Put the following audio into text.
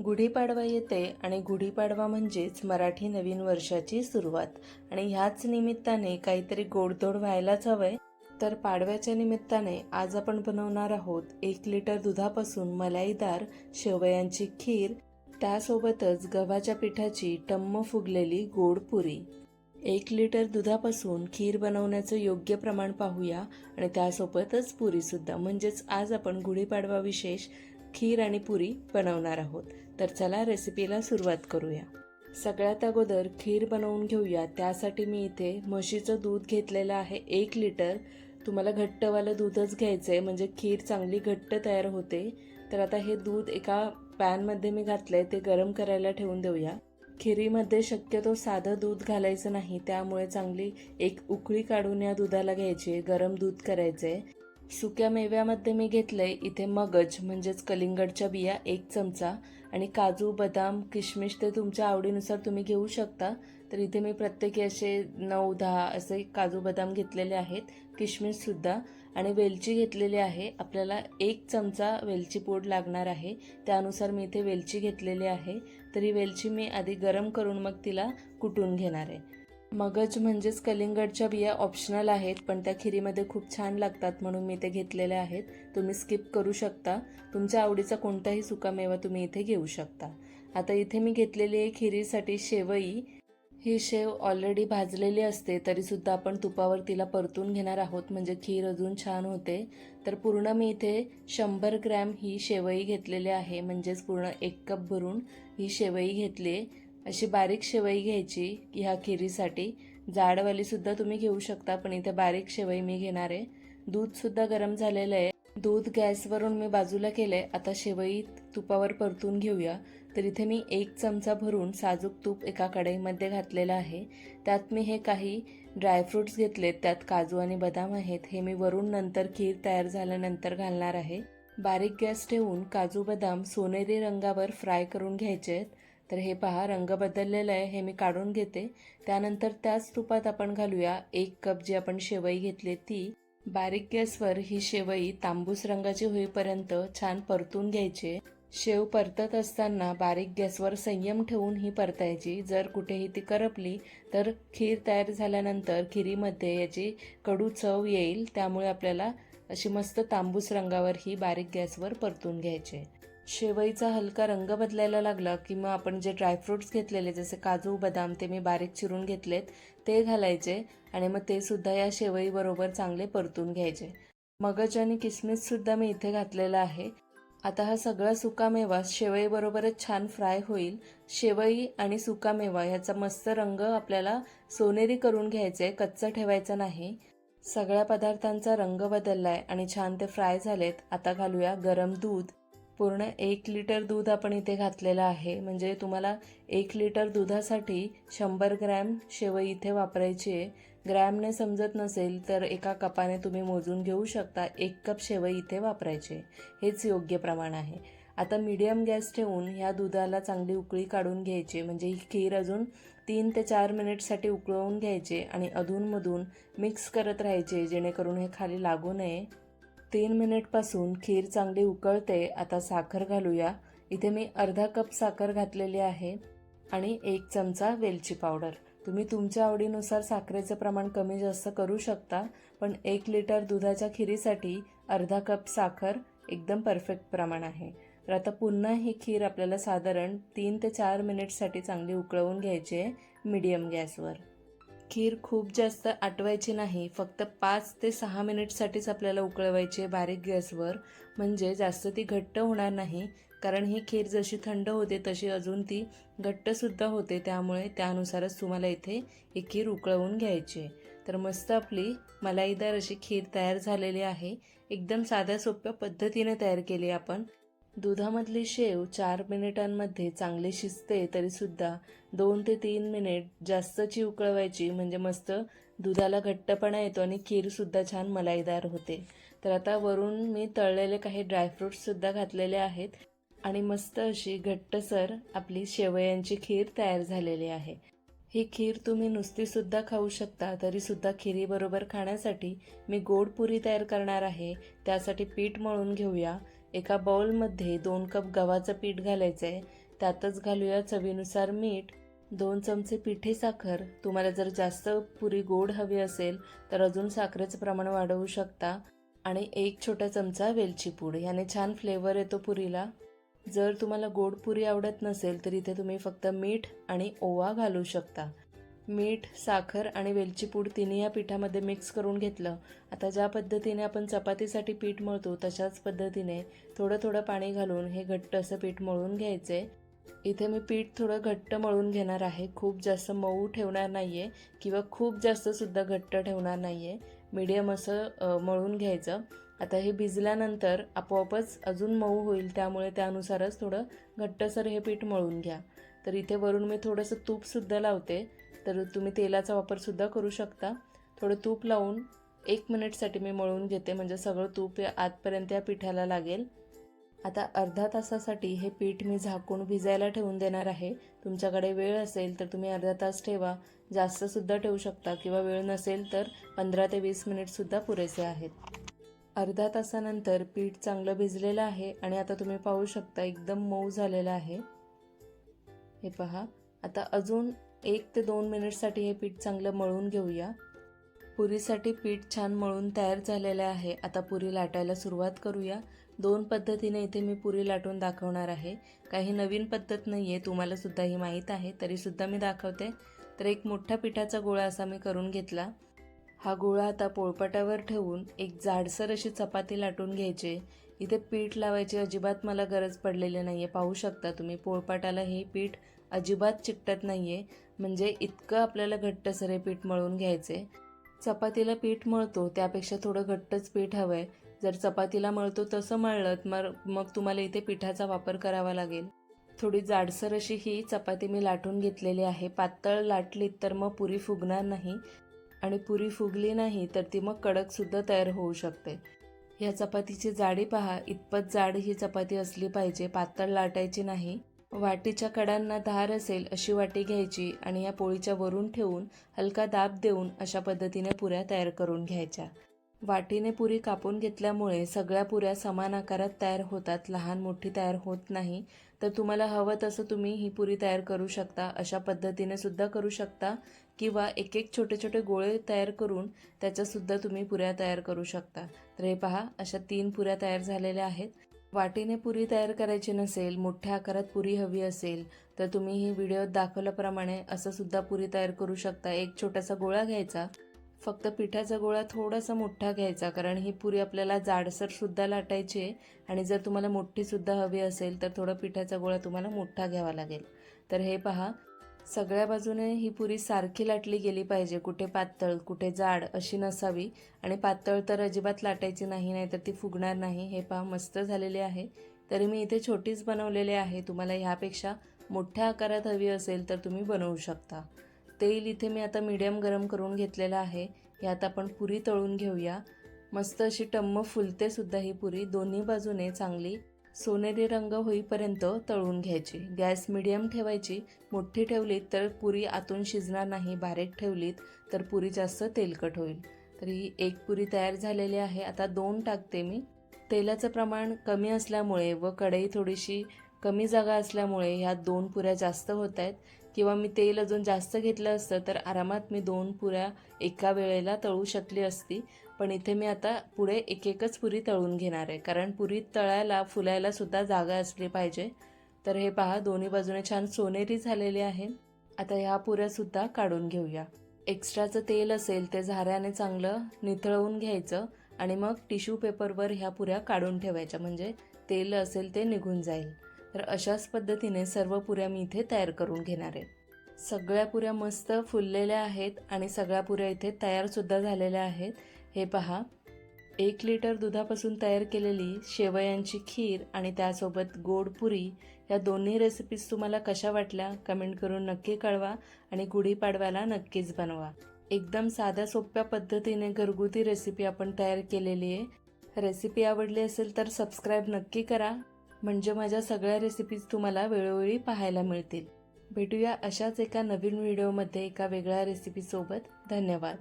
गुढीपाडवा येते आणि गुढीपाडवा म्हणजेच मराठी नवीन वर्षाची सुरुवात. आणि ह्याच निमित्ताने काहीतरी गोडधोड व्हायलाच हवंय. तर पाडव्याच्या निमित्ताने आज आपण बनवणार आहोत एक लिटर दुधापासून मलाईदार शेवयांची खीर. त्यासोबतच गव्हाच्या पिठाची टम्म फुगलेली गोड पुरी. एक लिटर दुधापासून खीर बनवण्याचं योग्य प्रमाण पाहूया आणि त्यासोबतच पुरीसुद्धा. म्हणजेच आज आपण गुढीपाडवा विशेष खीर आणि पुरी बनवणार आहोत. तर चला रेसिपीला सुरुवात करूया. सगळ्यात अगोदर खीर बनवून घेऊया. त्यासाठी मी इथे म्हशीचं दूध घेतलेलं आहे एक लिटर. तुम्हाला घट्टवालं दूधच घ्यायचं आहे म्हणजे खीर चांगली घट्ट तयार होते. तर आता हे दूध एका पॅनमध्ये मी घातलं आहे ते गरम करायला ठेवून देऊया. खिरीमध्ये शक्यतो साधं दूध घालायचं नाही त्यामुळे चांगली एक उकळी काढून या दुधाला घ्यायची गरम दूध करायचं आहे सुक्या मेव्यामध्ये मी घेतलंय इथे मगज म्हणजेच कलिंगडच्या बिया एक चमचा आणि काजू बदाम किशमिश ते तुमच्या आवडीनुसार तुम्ही घेऊ शकता. तर इथे मी प्रत्येकी असे नऊ दहा असे काजू बदाम घेतलेले आहेत किशमिशसुद्धा आणि वेलची घेतलेली आहे आपल्याला एक चमचा वेलची पूड लागणार आहे. त्यानुसार मी इथे वेलची घेतलेली आहे. तर ही वेलची मी आधी गरम करून मग तिला कुटून घेणार आहे. मगज म्हणजेच कलिंगडच्या बिया ऑप्शनल आहेत पण त्या खिरीमध्ये खूप छान लागतात म्हणून मी ते घेतलेले आहेत. तुम्ही स्किप करू शकता. तुमच्या आवडीचा कोणताही सुकामेवा तुम्ही इथे घेऊ शकता. आता इथे मी घेतलेली आहे खिरीसाठी शेवई. ही शेव ऑलरेडी भाजलेली असते तरीसुद्धा आपण तुपावर तिला परतून घेणार आहोत. म्हणजे खीर अजून छान होते. तर पूर्ण मी इथे शंभर ग्रॅम ही शेवई घेतलेली आहे. म्हणजेच पूर्ण एक कप भरून ही शेवई घेतली अशी बारीक शेवई घ्यायची ह्या खिरीसाठी. जाडवालीसुद्धा तुम्ही घेऊ शकता पण इथे बारीक शेवई मी घेणार आहे. दूधसुद्धा गरम झालेलं आहे. दूध गॅसवरून मी बाजूला केलं आहे आता शेवई तुपावर परतून घेऊया. तर इथे मी एक चमचा भरून साजूक तूप एका कढईमध्ये घातलेलं आहे. त्यात मी हे काही ड्रायफ्रुट्स घेतलेत. त्यात काजू आणि बदाम आहेत. हे मी वरून नंतर खीर तयार झाल्यानंतर घालणार आहे. बारीक गॅस ठेवून काजू बदाम सोनेरी रंगावर फ्राय करून घ्यायचे आहेत. तर हे पहा रंग बदललेला आहे हे मी काढून घेते. त्यानंतर त्याच तुपात आपण घालूया एक कप जी आपण शेवई घेतली ती. बारीक गॅसवर ही शेवई तांबूस रंगाची होईपर्यंत छान परतून घ्यायची. शेव परतत असताना बारीक गॅसवर संयम ठेवून ही परतायची. जर कुठेही ती करपली तर खीर तयार झाल्यानंतर खिरीमध्ये याची कडू चव येईल. त्यामुळे आपल्याला अशी मस्त तांबूस रंगावर ही बारीक गॅसवर परतून घ्यायचे. शेवईचा हलका रंग बदलायला लागला की मग आपण जे ड्रायफ्रुट्स घेतलेले जसे काजू बदाम ते मी बारीक चिरून घेतलेत ते घालायचे आणि मग ते सुद्धा या शेवईबरोबर चांगले परतून घ्यायचे. मगज आणि किसमिससुद्धा मी इथे घातलेला आहे. आता हा सगळा सुकामेवा शेवईबरोबरच छान फ्राय होईल. शेवई आणि सुकामेवा ह्याचा मस्त रंग आपल्याला सोनेरी करून घ्यायचा आहे कच्चा ठेवायचा नाही. सगळ्या पदार्थांचा रंग बदललाय आणि छान ते फ्राय झालेत. आता घालूया गरम दूध. पूर्ण एक लिटर दूध आपण इथे घातलेलं आहे. म्हणजे तुम्हाला एक लिटर दुधासाठी शंभर ग्रॅम शेवई इथे वापरायची आहे. ग्रॅमने समजत नसेल तर एका कपाने तुम्ही मोजून घेऊ शकता. एक कप शेवई इथे वापरायचे हेच योग्य प्रमाण आहे. आता मीडियम गॅस ठेवून ह्या दुधाला चांगली उकळी काढून घ्यायची म्हणजे ही खीर अजून तीन ते चार मिनिटसाठी उकळवून घ्यायचे आणि अधूनमधून मिक्स करत राहायचे जेणेकरून हे खाली लागू नये. तीन मिनिटपासून खीर चांगली उकळते आता साखर घालूया. इथे मी अर्धा कप साखर घातलेली आहे आणि एक चमचा वेलची पावडर. तुम्ही तुमच्या आवडीनुसार साखरेचं प्रमाण कमी जास्त करू शकता पण एक लिटर दुधाच्या खिरीसाठी अर्धा कप साखर एकदम परफेक्ट प्रमाण आहे. तर आता पुन्हा ही खीर आपल्याला साधारण तीन ते चार मिनिटसाठी चांगली उकळवून घ्यायची आहे मीडियम गॅसवर. खीर खूप जास्त आटवायची नाही फक्त पाच ते सहा मिनिटसाठीच आपल्याला उकळवायची आहे बारीक गॅसवर. म्हणजे जास्त ती घट्ट होणार नाही कारण ही खीर जशी थंड होते तशी अजून ती घट्टसुद्धा होते त्यामुळे त्यानुसारच तुम्हाला इथे ही खीर उकळवून घ्यायची आहे. तर मस्त आपली मलाईदार अशी खीर तयार झालेली आहे. एकदम साध्या सोप्या पद्धतीने तयार केली आपण. दुधामधली शेव चार मिनिटांमध्ये चांगली शिजते तरीसुद्धा दोन ते तीन मिनिट जास्तची उकळवायची म्हणजे मस्त दुधाला घट्टपणा येतो आणि खीरसुद्धा छान मलाईदार होते. तर आता वरून मी तळलेले काही ड्रायफ्रूट्ससुद्धा घातलेले आहेत आणि मस्त अशी घट्टसर आपली शेवयांची खीर तयार झालेली आहे. ही खीर तुम्ही नुसतीसुद्धा खाऊ शकता तरीसुद्धा खिरीबरोबर खाण्यासाठी मी गोड पुरी तयार करणार आहे. त्यासाठी पीठ मळून घेऊया. एका बाउलमध्ये दोन कप गव्हाचं पीठ घालायचं आहे त्यातच घालूया चवीनुसार मीठ दोन चमचे पिठे साखर. तुम्हाला जर जास्त पुरी गोड हवी असेल तर अजून साखरेचं प्रमाण वाढवू शकता. आणि एक छोटा चमचा वेलची पूड याने छान फ्लेवर येतो पुरीला. जर तुम्हाला गोड पुरी आवडत नसेल तर इथे तुम्ही फक्त मीठ आणि ओवा घालू शकता. मीठ साखर आणि वेलची पूड तिन्ही या पिठामध्ये मिक्स करून घेतलं. आता ज्या पद्धतीने आपण चपातीसाठी पीठ मळतो तशाच पद्धतीने थोडं थोडं पाणी घालून हे घट्ट असं पीठ मळून घ्यायचे. इथे मी पीठ थोडं घट्ट मळून घेणार आहे. खूप जास्त मऊ ठेवणार नाही आहे किंवा खूप जास्तसुद्धा घट्ट ठेवणार नाही आहे मीडियम असं मळून घ्यायचं. आता हे भिजल्यानंतर आपोआपच अजून मऊ होईल त्यामुळे त्यानुसारच थोडं घट्टसर हे पीठ मळून घ्या. तर इथे वरून मी थोडंसं तूपसुद्धा लावते. तर तुम्ही तेलाचा वापरसुद्धा करू शकता. थोडं तूप लावून एक मिनिटसाठी मी मळून घेते. म्हणजे सगळं तूप आतपर्यंत या पिठाला लागेल. आता अर्धा तासासाठी हे पीठ मी झाकून भिजायला ठेवून देणार आहे. तुमच्याकडे वेळ असेल तर तुम्ही अर्धा तास ठेवा. जास्तसुद्धा ठेवू शकता किंवा वेळ नसेल तर पंधरा ते वीस मिनिटसुद्धा पुरेसे आहेत. अर्धा तासानंतर पीठ चांगलं भिजलेलं आहे आणि आता तुम्ही पाहू शकता एकदम मऊ झालेलं आहे. हे पहा. आता अजून एक ते दोन मिनिटसाठी हे पीठ चांगलं मळून घेऊया. पुरीसाठी पीठ छान मळून तयार झालेलं आहे. आता पुरी लाटायला सुरुवात करूया. दोन पद्धतीने इथे मी पुरी लाटून दाखवणार आहे. काही नवीन पद्धत नाही आहे तुम्हालासुद्धा ही माहीत आहे तरीसुद्धा मी दाखवते. तर एक मोठा पिठाचा गोळा असा मी करून घेतला. हा गोळा आता पोळपाटावर ठेवून एक जाडसर अशी चपाती लाटून घ्यायची. इथे पीठ लावायची अजिबात मला गरज पडलेली नाही आहे पाहू शकता तुम्ही पोळपाटाला हे पीठ अजिबात चिकटत नाही आहे म्हणजे इतकं आपल्याला घट्टसर हे पीठ मळून घ्यायचे. चपातीला पीठ मळतो त्यापेक्षा थोडं घट्टच पीठ हवं आहे जर चपातीला मळतो तसं मळलं मग मग तुम्हाला इथे पिठाचा वापर करावा लागेल. थोडी जाडसर अशी ही चपाती मी लाटून घेतलेली आहे. पातळ लाटलीत तर मग पुरी फुगणार नाही आणि पुरी फुगली नाही तर ती मग कडकसुद्धा तयार होऊ शकते. ह्या चपातीची जाडी पहा. इतपत जाड ही चपाती असली पाहिजे. पातळ लाटायची नाही. वाटीच्या कडांना धार असेल अशी वाटी घ्यायची आणि या पोळीच्या वरून ठेवून हलका दाब देऊन अशा पद्धतीने पुऱ्या तयार करून घ्यायच्या. वाटीने पुरी कापून घेतल्यामुळे सगळ्या पुऱ्या समान आकारात तयार होतात. लहान मोठी तयार होत नाही. तर तुम्हाला हवं तसं तुम्ही ही पुरी तयार करू शकता. अशा पद्धतीने सुद्धा करू शकता. किंवा एक एक छोटे छोटे गोळे तयार करून त्याच्यासुद्धा तुम्ही पुऱ्या तयार करू शकता. तर हे पहा अशा तीन पुऱ्या तयार झालेल्या आहेत. वाटीने पुरी तयार करायची नसेल मोठ्या आकारात पुरी हवी असेल तर तुम्ही ही व्हिडिओत दाखवल्याप्रमाणे असं सुद्धा पुरी तयार करू शकता. एक छोटासा गोळा घ्यायचा. फक्त पिठाचा गोळा थोडासा मोठा घ्यायचा कारण ही पुरी आपल्याला जाडसर सुद्धा लाटायची आहे. आणि जर तुम्हाला मोठी सुद्धा हवी असेल तर थोडा पिठाचा गोळा तुम्हाला मोठा घ्यावा लागेल. तर हे पहा. सगळ्या बाजूने ही पुरी सारखी लाटली गेली पाहिजे. कुठे पातळ कुठे जाड अशी नसावी. आणि पातळ तर अजिबात लाटायची नाही नाही तर ती फुगणार नाही. हे पहा मस्त झालेले आहे. तरी मी इथे छोटीच बनवलेली आहे. तुम्हाला ह्यापेक्षा मोठ्या आकारात हवी असेल तर तुम्ही बनवू शकता. तेल इथे मी आता मीडियम गरम करून घेतलेलं आहे. यात आपण पुरी तळून घेऊया. मस्त अशी टम्म फुलते सुद्धा ही पुरी. दोन्ही बाजूने चांगली सोनेरी रंग होईपर्यंत तळून घ्यायची. गॅस मिडियम ठेवायची. मोठी ठेवलीत तर पुरी आतून शिजणार नाही. बारीक ठेवलीत तर पुरी जास्त तेलकट होईल. तर ही एक पुरी तयार झालेली आहे. आता दोन टाकते मी. तेलाचं प्रमाण कमी असल्यामुळे व कढई थोडीशी कमी जागा असल्यामुळे ह्या दोन पुऱ्या जास्त होत आहेत. किंवा मी तेल अजून जास्त घेतलं असतं तर आरामात मी दोन पुऱ्या एका वेळेला तळू शकली असती. पण इथे मी आता पुढे एक एकच पुरी तळून घेणार आहे. कारण पुरी तळायला फुलायला सुद्धा जागा असली पाहिजे. तर हे पहा दोन्ही बाजूने छान सोनेरी झालेले आहे. आता ह्या पुऱ्यासुद्धा काढून घेऊया. एक्स्ट्राचं तेल असेल ते झाऱ्याने चांगलं निथळवून घ्यायचं आणि मग टिश्यू पेपरवर ह्या पुऱ्या काढून ठेवायच्या. म्हणजे तेल असेल ते निघून जाईल. तर अशाच पद्धतीने सर्व पुऱ्या मी इथे तयार करून घेणार आहे. सगळ्या पुऱ्या मस्त फुललेल्या आहेत आणि सगळ्या पुऱ्या इथे तयारसुद्धा झालेल्या आहेत. हे पहा. एक लिटर दुधापासून तयार केलेली शेवयांची खीर आणि त्यासोबत गोड पुरी या दोन्ही रेसिपीज तुम्हाला कशा वाटल्या कमेंट करून नक्की कळवा आणि गुढीपाडव्याला नक्कीच बनवा. एकदम साध्या सोप्या पद्धतीने घरगुती रेसिपी आपण तयार केलेली आहे. रेसिपी आवडली असेल तर सबस्क्राईब नक्की करा. म्हणजे माझ्या सगळ्या रेसिपीज तुम्हाला वेळोवेळी पाहायला मिळतील. भेटूया अशाच एका नवीन व्हिडिओमध्ये एका वेगळ्या रेसिपीसोबत धन्यवाद.